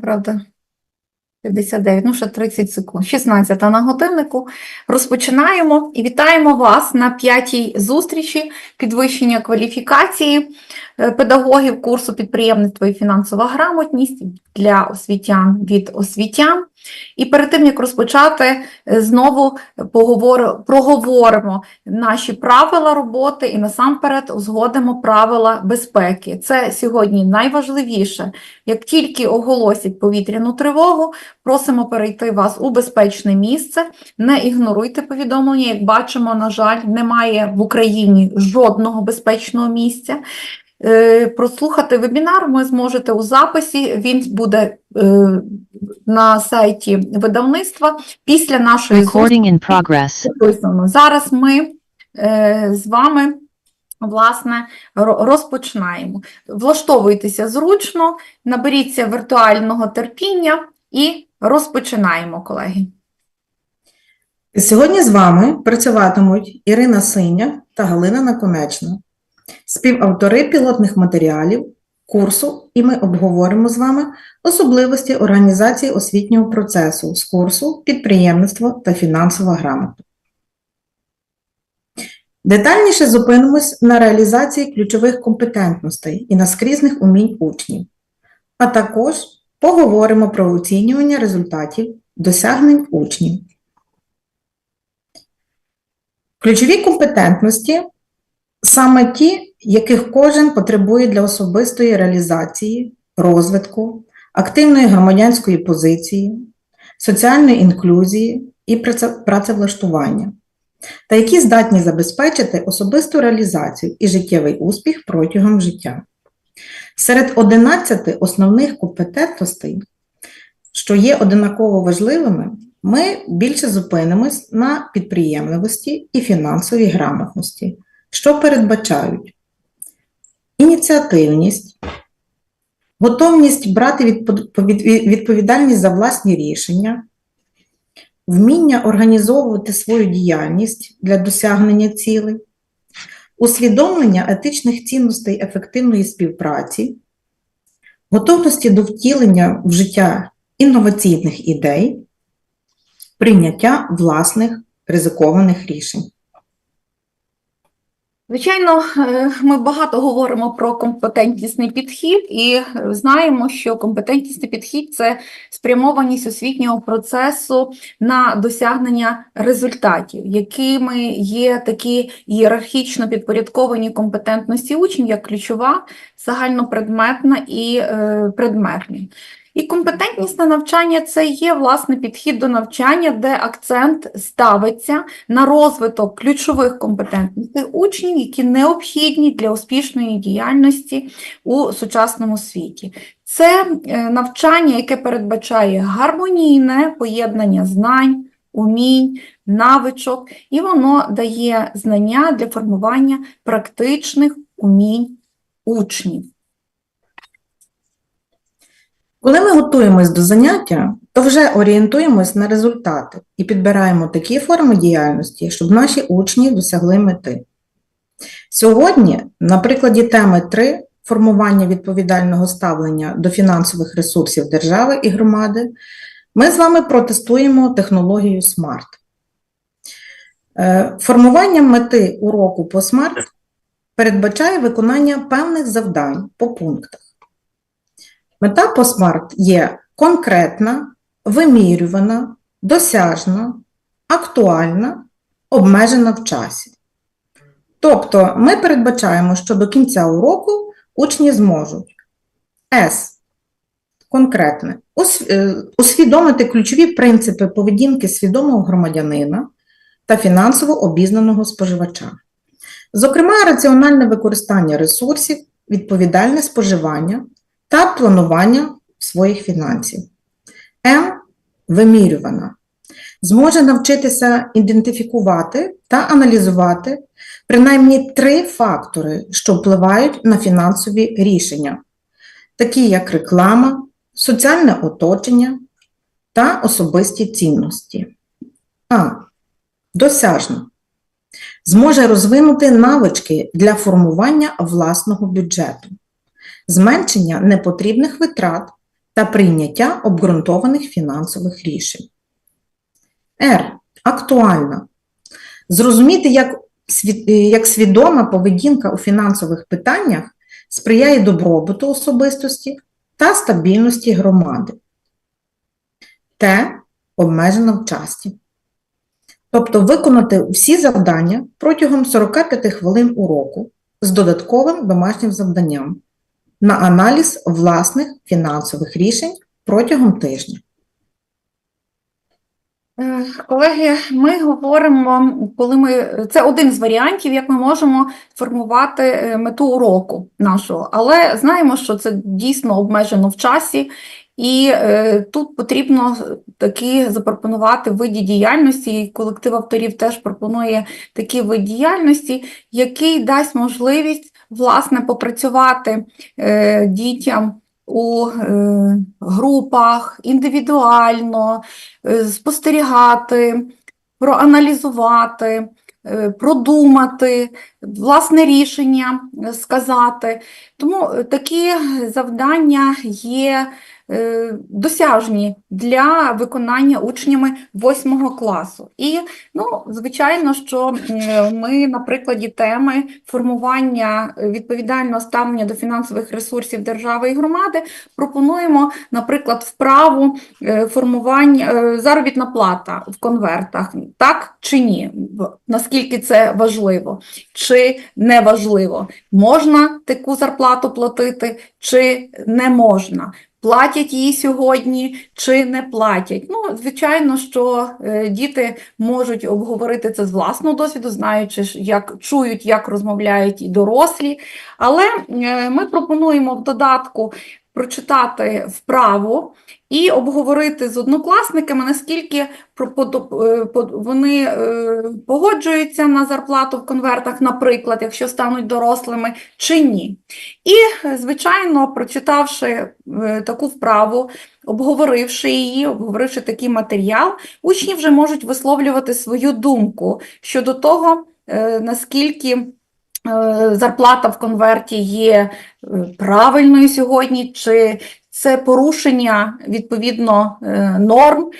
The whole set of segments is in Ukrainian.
Неправда. 59, ну ще 30 секунд. 16 на годиннику. Розпочинаємо і вітаємо вас на п'ятій зустрічі підвищення кваліфікації педагогів курсу підприємництво і фінансова грамотність для освітян від освітян. І перед тим, як розпочати, е, знову поговор... проговоримо наші правила роботи і насамперед узгодимо правила безпеки. Це сьогодні найважливіше. Як тільки оголосять повітряну тривогу, просимо перейти вас у безпечне місце. Не ігноруйте повідомлення. Як бачимо, на жаль, немає в Україні жодного безпечного місця. Е, Прослухати вебінар ви зможете у записі. Він буде е, на сайті видавництва після нашої зустрічі. Recording Зараз ми е, з вами власне розпочинаємо. Влаштовуйтеся зручно, наберіться віртуального терпіння і розпочинаємо, колеги. Сьогодні з вами працюватимуть Ірина Синя та Галина Наконечна, співавтори пілотних матеріалів курсу, і ми обговоримо з вами особливості організації освітнього процесу з курсу підприємництво та фінансова грамота. Детальніше зупинимось на реалізації ключових компетентностей і наскрізних умінь учнів, а також поговоримо про оцінювання результатів досягнень учнів. Ключові компетентності саме ті, яких кожен потребує для особистої реалізації, розвитку, активної громадянської позиції, соціальної інклюзії і працевлаштування, та які здатні забезпечити особисту реалізацію і життєвий успіх протягом життя. Серед 11 основних компетентностей, що є одинаково важливими, ми більше зупинимось на підприємливості і фінансовій грамотності, що передбачають ініціативність, готовність брати відповідальність за власні рішення, вміння організовувати свою діяльність для досягнення цілей, усвідомлення етичних цінностей ефективної співпраці, готовності до втілення в життя інноваційних ідей, прийняття власних ризикованих рішень. Звичайно, е, ми багато говоримо про компетентнісний підхід і знаємо, що компетентнісний підхід це спрямованість освітнього процесу на досягнення результатів, якими є такі ієрархічно підпорядковані компетентності учнів, як ключова, загальнопредметна і е, предметні. І компетентнісне навчання це є власне підхід до навчання, де акцент ставиться на розвиток ключових компетентностей учнів, які необхідні для успішної діяльності у сучасному світі. Це е, навчання, яке передбачає гармонійне поєднання знань, умінь, навичок, і воно дає знання для формування практичних умінь учнів. Коли ми готуємось до заняття, то вже орієнтуємось на результати і підбираємо такі форми діяльності, щоб наші учні досягли мети. Сьогодні, на прикладі теми 3 формування відповідального ставлення до фінансових ресурсів держави і громади, ми з вами протестуємо технологію SMART. Е, Формування мети уроку по SMART передбачає виконання певних завдань по пунктах. Мета по SMART є конкретна, вимірювана, досяжна, актуальна, обмежена в часі. Тобто ми передбачаємо, що до кінця уроку учні зможуть С. Конкретне. е, Усвідомити ключові принципи поведінки свідомого громадянина та фінансово обізнаного споживача. Зокрема, раціональне використання ресурсів, відповідальне споживання та планування своїх фінансів. М. Вимірювана. Зможе навчитися ідентифікувати та аналізувати принаймні три фактори, що впливають на фінансові рішення, такі як реклама, соціальне оточення та особисті цінності. А. Досяжно. Зможе розвинути навички для формування власного бюджету зменшення непотрібних витрат та прийняття обґрунтованих фінансових рішень. Р. Актуальна. Зрозуміти, як, як свідома поведінка у фінансових питаннях сприяє добробуту особистості та стабільності громади. Т. Обмежено в часі. Тобто виконати всі завдання протягом 45 хвилин уроку з додатковим домашнім завданням на аналіз власних фінансових рішень протягом тижня. Е, Колеги, ми говоримо, коли ми це один з варіантів, як ми можемо формувати е, мету уроку нашого, але знаємо, що це дійсно обмежено в часі, і е, тут потрібно такі запропонувати види діяльності. і Колектив авторів теж пропонує такі вид діяльності, який дасть можливість власне попрацювати е, дітям у е, групах індивідуально е, спостерігати, проаналізувати, е, продумати, власне рішення сказати. Тому такі завдання є досяжні для виконання учнями 8 класу. І, ну, звичайно, що е, ми на прикладі теми формування е, відповідального ставлення до фінансових ресурсів держави і громади пропонуємо, наприклад, вправу е, формування е, заробітна плата в конвертах, так чи ні? Наскільки це важливо, чи не важливо? Можна таку зарплату платити, чи не можна? Платять її сьогодні чи не платять? Ну, звичайно, що е, діти можуть обговорити це з власного досвіду, знаючи, як чують, як розмовляють і дорослі. Але е, ми пропонуємо в додатку прочитати вправу і обговорити з однокласниками, наскільки е, вони е, погоджуються на зарплату в конвертах, наприклад, якщо стануть дорослими, чи ні. І, звичайно, прочитавши е, таку вправу, обговоривши її, обговоривши такий матеріал, учні вже можуть висловлювати свою думку щодо того, наскільки зарплата в конверті є е, правильною сьогодні, чи це порушення відповідно е, норм.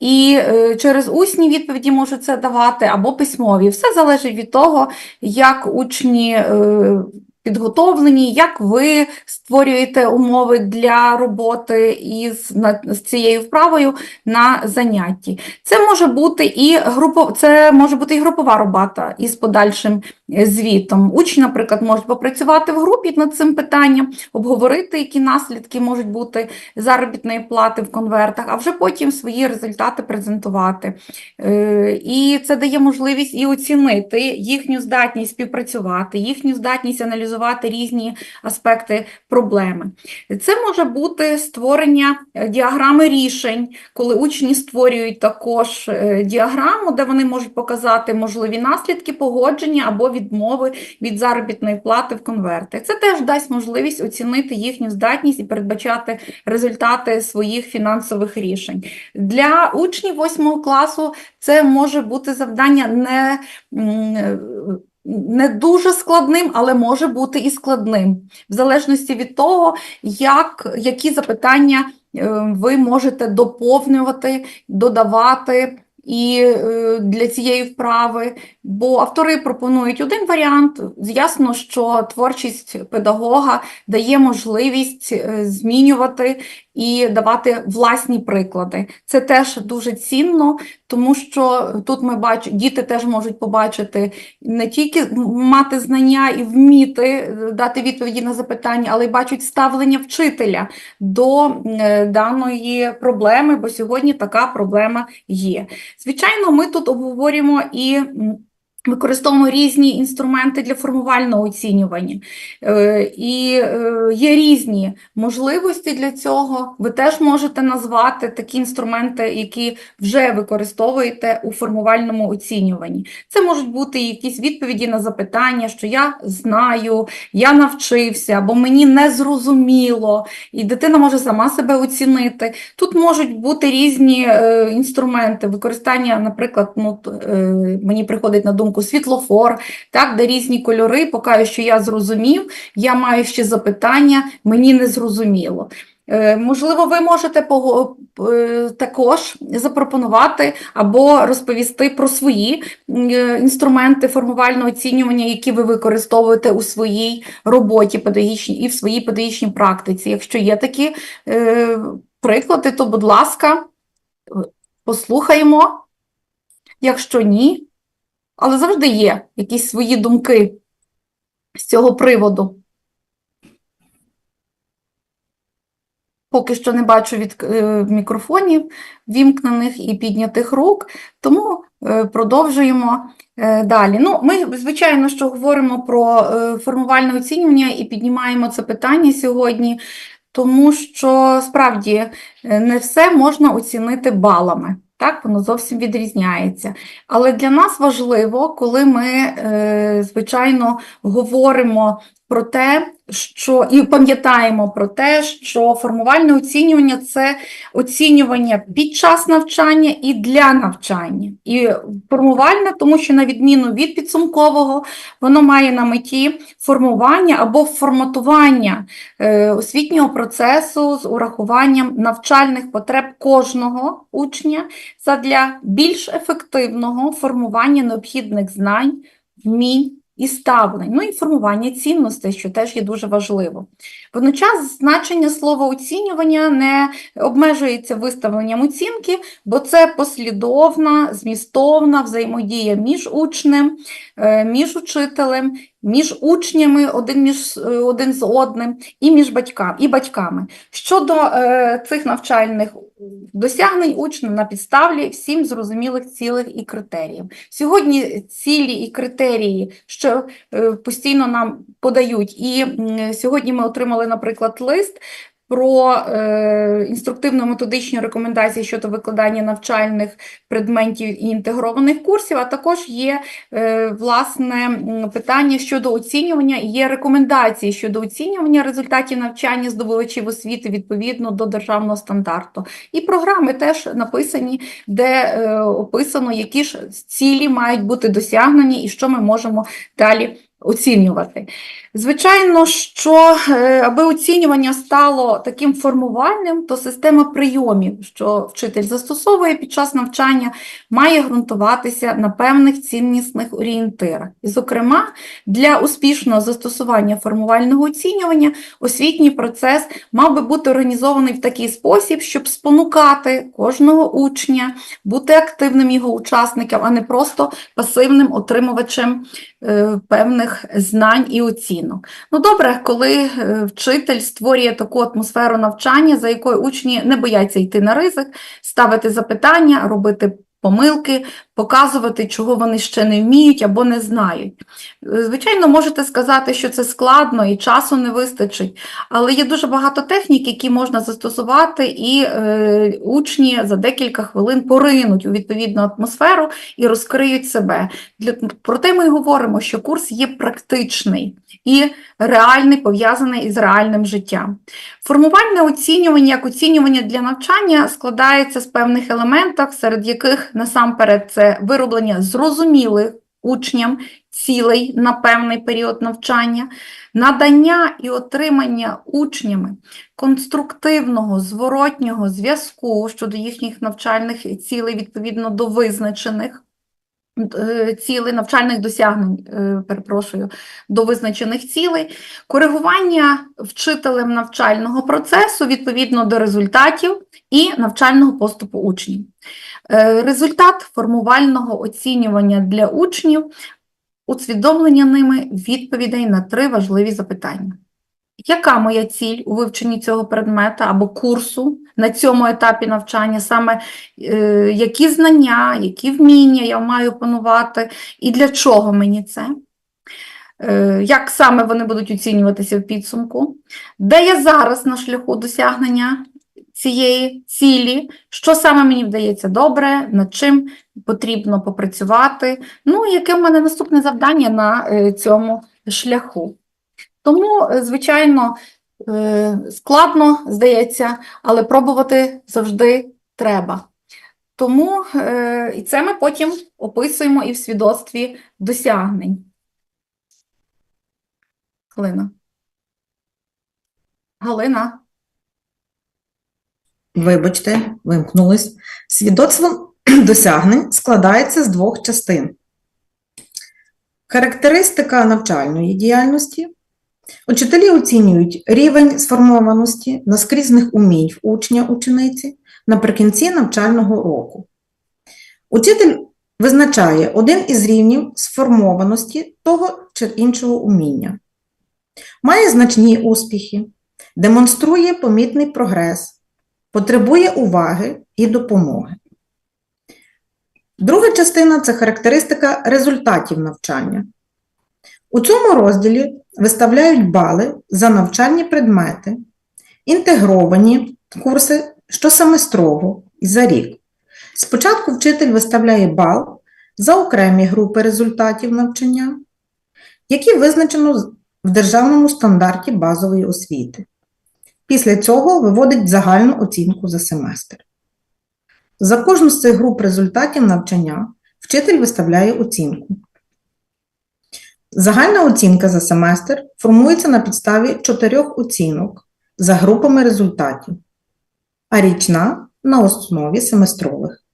І е, через усні відповіді можуть це давати або письмові. Все залежить від того, як учні е, підготовлені, як ви створюєте умови для роботи із з цією вправою на занятті. Це може бути і групо, це може бути і групова робота із подальшим звітом. Учні, наприклад, можуть попрацювати в групі над цим питанням, обговорити, які наслідки можуть бути заробітної плати в конвертах, а вже потім свої результати презентувати. Е, І це дає можливість і оцінити їхню здатність співпрацювати, їхню здатність аналізувати різні аспекти проблеми. Це може бути створення е, діаграми рішень, коли учні створюють також е, діаграму, де вони можуть показати можливі наслідки погодження або відмови від заробітної плати в конвертах. Це теж дасть можливість оцінити їхню здатність і передбачати результати своїх фінансових рішень. Для учнів 8 класу це може бути завдання не, е, не дуже складним, але може бути і складним, в залежності від того, як, які запитання е, ви можете доповнювати, додавати. І е, для цієї вправи, бо автори пропонують один варіант. Ясно, що творчість педагога дає можливість е, змінювати і давати власні приклади. Це теж дуже цінно, тому що тут ми бачимо, діти теж можуть побачити не тільки мати знання і вміти е, дати відповіді на запитання, але й бачать ставлення вчителя до е, даної проблеми, бо сьогодні така проблема є. Звичайно, ми тут обговорюємо і використовуємо різні інструменти для формувального оцінювання. Е, І е, є різні можливості для цього. Ви теж можете назвати такі інструменти, які вже використовуєте у формувальному оцінюванні. Це можуть бути якісь відповіді на запитання, що я знаю, я навчився, або мені не зрозуміло, і дитина може сама себе оцінити. Тут можуть бути різні е, інструменти використання, наприклад, ну, мені приходить на думку підсумку, світлофор, так, де різні кольори, показує, що я зрозумів, я маю ще запитання, мені не зрозуміло. Е, Можливо, ви можете е, також запропонувати або розповісти про свої е, інструменти формувального оцінювання, які ви використовуєте у своїй роботі педагогічній і в своїй педагогічній практиці. Якщо є такі приклади, то, будь ласка, послухаємо. Якщо ні, але завжди є якісь свої думки з цього приводу. Поки що не бачу від е, мікрофонів вімкнених і піднятих рук, тому е, продовжуємо е, далі. Ну, ми, звичайно, що говоримо про формувальне оцінювання і піднімаємо це питання сьогодні, тому що справді не все можна оцінити балами. Так, воно зовсім відрізняється. Але для нас важливо, коли ми, е, звичайно, говоримо про те, що і пам'ятаємо про те, що формувальне оцінювання це оцінювання під час навчання і для навчання. І формувальне, тому що на відміну від підсумкового, воно має на меті формування або форматування е, освітнього процесу з урахуванням навчальних потреб кожного учня задля більш ефективного формування необхідних знань, вмінь і ставлень, ну і формування цінностей, що теж є дуже важливо. Водночас значення слова оцінювання не обмежується виставленням оцінки, бо це послідовна, змістовна взаємодія між учнем, е, між учителем, між учнями один, між, е, один з одним і між батьками, і батьками. Щодо е, цих навчальних досягнень учня на підставі всім зрозумілих цілих і критеріїв. Сьогодні цілі і критерії, що е, постійно нам подають, і м, сьогодні ми отримали, наприклад, лист про е, інструктивно-методичні рекомендації щодо викладання навчальних предметів і інтегрованих курсів, а також є е, власне питання щодо оцінювання, є рекомендації щодо оцінювання результатів навчання здобувачів освіти відповідно до державного стандарту. І програми теж написані, де е, описано, які ж цілі мають бути досягнені і що ми можемо далі оцінювати. Звичайно, що е, аби оцінювання стало таким формувальним, то система прийомів, що вчитель застосовує під час навчання, має ґрунтуватися на певних ціннісних орієнтирах. І, зокрема, для успішного застосування формувального оцінювання освітній процес мав би бути організований в такий спосіб, щоб спонукати кожного учня, бути активним його учасником, а не просто пасивним отримувачем е, певних знань і оцінок. Ну добре, коли е, вчитель створює таку атмосферу навчання, за якою учні не бояться йти на ризик, ставити запитання, робити помилки, показувати, чого вони ще не вміють або не знають. Звичайно, можете сказати, що це складно і часу не вистачить, але є дуже багато технік, які можна застосувати, і е, учні за декілька хвилин поринуть у відповідну атмосферу і розкриють себе. Для, проте ми говоримо, що курс є практичний і реальний, пов'язаний із реальним життям. Формувальне оцінювання, як оцінювання для навчання, складається з певних елементів, серед яких насамперед це вироблення зрозумілих учням цілей на певний період навчання, надання і отримання учнями конструктивного зворотнього зв'язку щодо їхніх навчальних цілей відповідно до визначених е, цілей, навчальних досягнень, е, перепрошую, до визначених цілей, коригування вчителем навчального процесу відповідно до результатів і навчального поступу учнів. Е, Результат формувального оцінювання для учнів усвідомлення ними відповідей на три важливі запитання. Яка моя ціль у вивченні цього предмета або курсу на цьому етапі навчання, саме е, які знання, які вміння я маю опанувати, і для чого мені це? Е, як саме вони будуть оцінюватися в підсумку? Де я зараз на шляху досягнення цієї цілі? Що саме мені вдається добре, над чим потрібно попрацювати? Ну, яке в мене наступне завдання на е, цьому шляху? Тому, е, звичайно, е, складно, здається, але пробувати завжди треба. Тому і це ми потім описуємо і в свідоцтві досягнень. Галина. Галина. Вибачте, вимкнулись. Свідоцтво досягнень складається з двох частин. Характеристика навчальної діяльності. Учителі оцінюють рівень сформованості наскрізних умінь учня учениці наприкінці навчального року. Учитель визначає один із рівнів сформованості того чи іншого уміння. Має значні успіхи, демонструє помітний прогрес, потребує уваги і допомоги. Друга частина це характеристика результатів навчання. У цьому розділі виставляють бали за навчальні предмети, інтегровані курси щосеместрово і за рік. Спочатку вчитель виставляє бал за окремі групи результатів навчання, які визначено в державному стандарті базової освіти. Після цього виводить загальну оцінку за семестр. За кожну з цих груп результатів навчання вчитель виставляє оцінку. Загальна оцінка за семестр формується на підставі чотирьох оцінок за групами результатів, а річна на основі семестрових.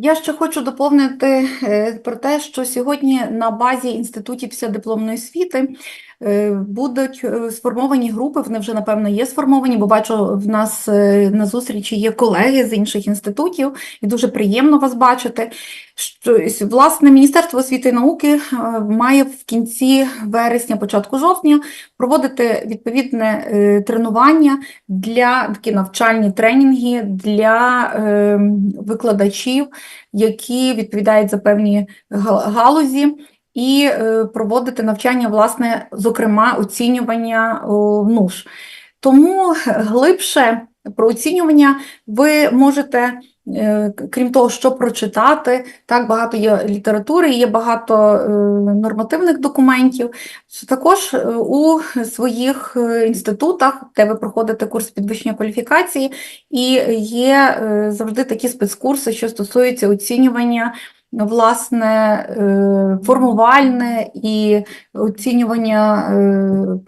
Я ще хочу доповнити е, про те, що сьогодні на базі інститутів післядипломної освіти е, будуть е, сформовані групи, вони вже, напевно, є сформовані, бо бачу, в нас на зустрічі є колеги з інших інститутів, і дуже приємно вас бачити. Що, власне, Міністерство освіти і науки е, має в кінці вересня, початку жовтня проводити відповідне е, тренування для такі навчальні тренінги для е, викладачів, які відповідають за певні галузі, і проводити навчання, власне, зокрема, оцінювання НУШ. Тому глибше про оцінювання ви можете, крім того, що прочитати, так багато є літератури, є багато е, нормативних документів. Також е, у своїх е, інститутах, де ви проходите курс підвищення кваліфікації, і є е, завжди такі спецкурси, що стосуються оцінювання, власне, е, формувальне і оцінювання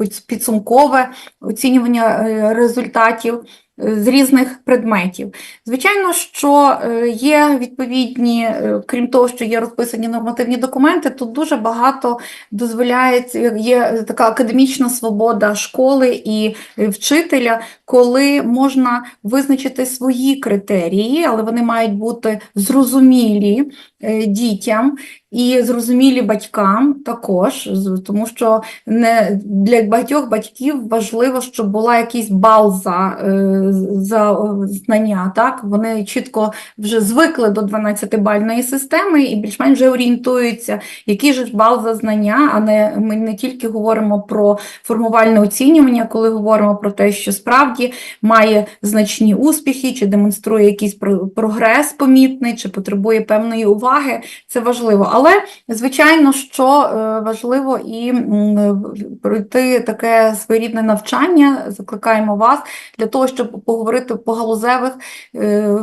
е, підсумкове, оцінювання е, результатів е, з різних предметів. Звичайно, що е, є відповідні, е, крім того, що є розписані нормативні документи, тут дуже багато дозволяється, є така академічна свобода школи і е, вчителя, коли можна визначити свої критерії, але вони мають бути зрозумілі е, дітям і зрозумілі батькам також, тому що не для багатьох батьків важливо, щоб була якийсь бал за, е, за знання. Так? Вони чітко вже звикли до 12-бальної системи і більш-менш вже орієнтуються, який же бал за знання, а не ми не тільки говоримо про формувальне оцінювання, коли говоримо про те, що справді має значні успіхи, чи демонструє якийсь про- прогрес помітний, чи потребує певної уваги, це важливо. Але, звичайно, що е, важливо і пройти таке своєрідне навчання, закликаємо вас для того, щоб поговорити по галузевих е,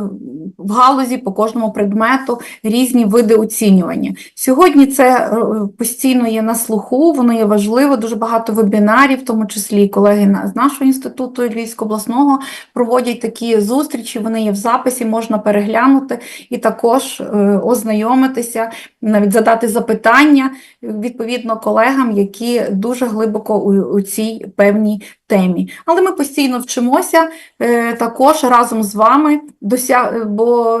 в галузі по кожному предмету різні види оцінювання. Сьогодні це е, постійно є на слуху, воно є важливо, дуже багато вебінарів, в тому числі колеги з нашого інституту Львівського обласного проводять такі зустрічі, вони є в записі, можна переглянути і також ознайомитися, навіть задати запитання відповідно колегам, які дуже глибоко у, у цій певній темі. Але ми постійно вчимося е, також разом з вами, дося... бо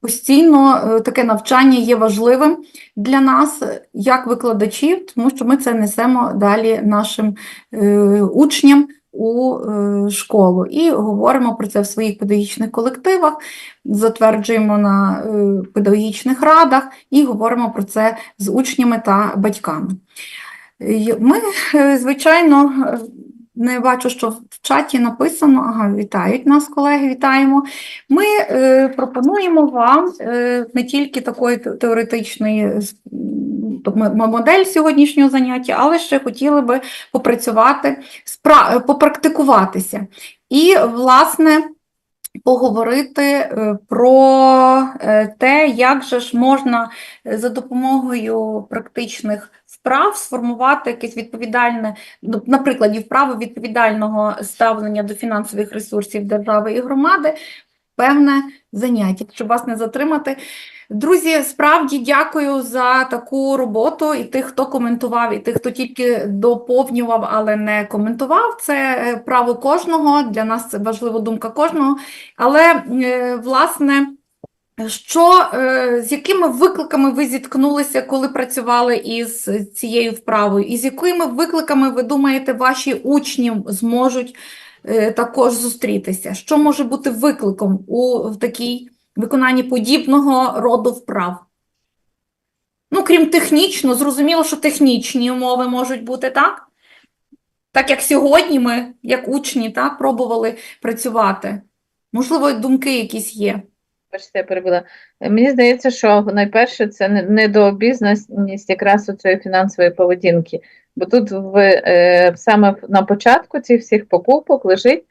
постійно е, таке навчання є важливим для нас, як викладачів, тому що ми це несемо далі нашим е, учням у е, школу і говоримо про це в своїх педагогічних колективах, затверджуємо на е, педагогічних радах і говоримо про це з учнями та батьками. Ми, е, звичайно, не бачу, що в чаті написано. Ага, вітають нас, колеги, вітаємо. Ми е, пропонуємо вам е, не тільки такої теоретичної тобто модель сьогоднішнього заняття, але ще хотіли би попрацювати, попрактикуватися. І, власне, поговорити е, про е, те, як же ж можна е, за допомогою практичних вправ сформувати якесь відповідальне, ну, на прикладі вправи відповідального ставлення до фінансових ресурсів держави і громади, певне заняття, щоб вас не затримати. Друзі, справді дякую за таку роботу і тих, хто коментував, і тих, хто тільки доповнював, але не коментував. Це е, право кожного. Для нас це важлива думка кожного. Але, е, власне, що, е, з якими викликами ви зіткнулися, коли працювали із цією вправою? І з якими викликами, ви думаєте, ваші учні зможуть також зустрітися? Що може бути викликом у такій виконанні подібного роду вправ? Ну, крім технічно, зрозуміло, що технічні умови можуть бути, так? Так як сьогодні ми, як учні, так, пробували працювати. Можливо, думки якісь є. Бачите, я перебила. Мені здається, що найперше це не- недообізнаність якраз у цієї фінансової поведінки. Бо тут в, е, саме на початку цих всіх покупок лежить,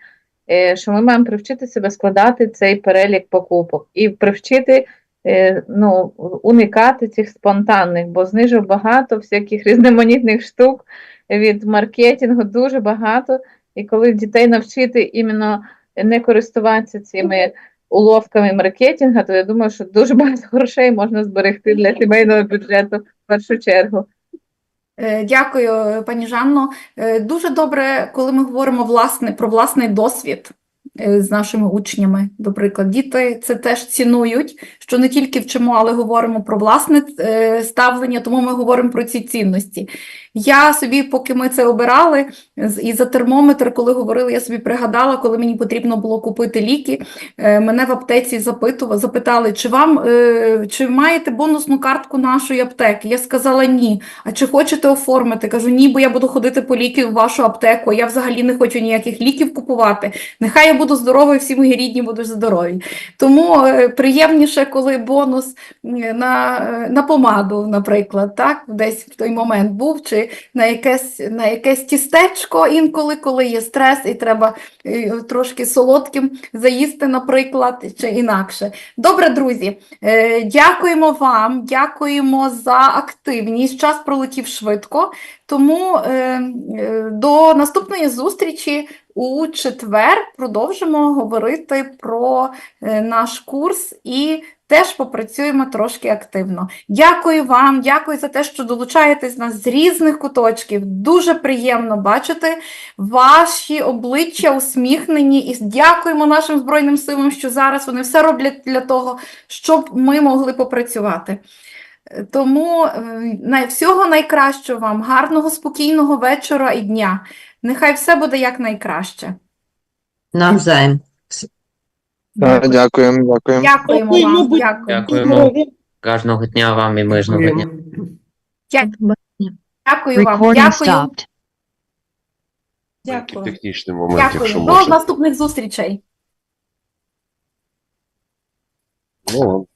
е, що ми маємо привчити себе складати цей перелік покупок і привчити е, ну, уникати цих спонтанних, бо знижив багато всяких різноманітних штук від маркетингу, дуже багато. І коли дітей навчити іменно не користуватися цими уловками маркетінга, то я думаю, що дуже багато грошей можна зберегти для сімейного бюджету в першу чергу. Е, Дякую, пані Жанно. Е, Дуже добре, коли ми говоримо власне, про власний досвід з нашими учнями, до. Діти це теж цінують, що не тільки вчимо, але говоримо про власне е, ставлення, тому ми говоримо про ці цінності. Я собі, поки ми це обирали, і за термометр, коли говорили, я собі пригадала, коли мені потрібно було купити ліки, е, мене в аптеці запитували, запитали, чи вам е, чи маєте бонусну картку нашої аптеки? Я сказала ні. А чи хочете оформити? Кажу, ні, бо я буду ходити по ліки в вашу аптеку. Я взагалі не хочу ніяких ліків купувати. Нехай я буду здорова, і всі мої рідні будуть здорові. Тому е, приємніше, коли бонус на, е, на помаду, наприклад, так, десь в той момент був, чи на якесь, на якесь тістечко інколи, коли є стрес, і треба е, трошки солодким заїсти, наприклад, чи інакше. Добре, друзі, дякуємо вам, дякуємо за активність. Час пролетів швидко. Тому до наступної зустрічі у четвер продовжимо говорити про е, наш курс і теж попрацюємо трошки активно. Дякую вам, дякую за те, що долучаєтесь нас з різних куточків. Дуже приємно бачити ваші обличчя усміхнені. І дякуємо нашим Збройним силам, що зараз вони все роблять для того, щоб ми могли попрацювати. Е, Тому е, всього найкращого вам, гарного, спокійного вечора і дня. Нехай все буде якнайкраще. Навзаєм. Так, дякуємо, дякуємо. Дякуємо вам. Дякую. Дякуємо. Гарного дня вам і мирного дня. Дякую вам. Recording Дякую. stopped. Дякую. Технічний момент, якщо До можна. наступних зустрічей. Ну,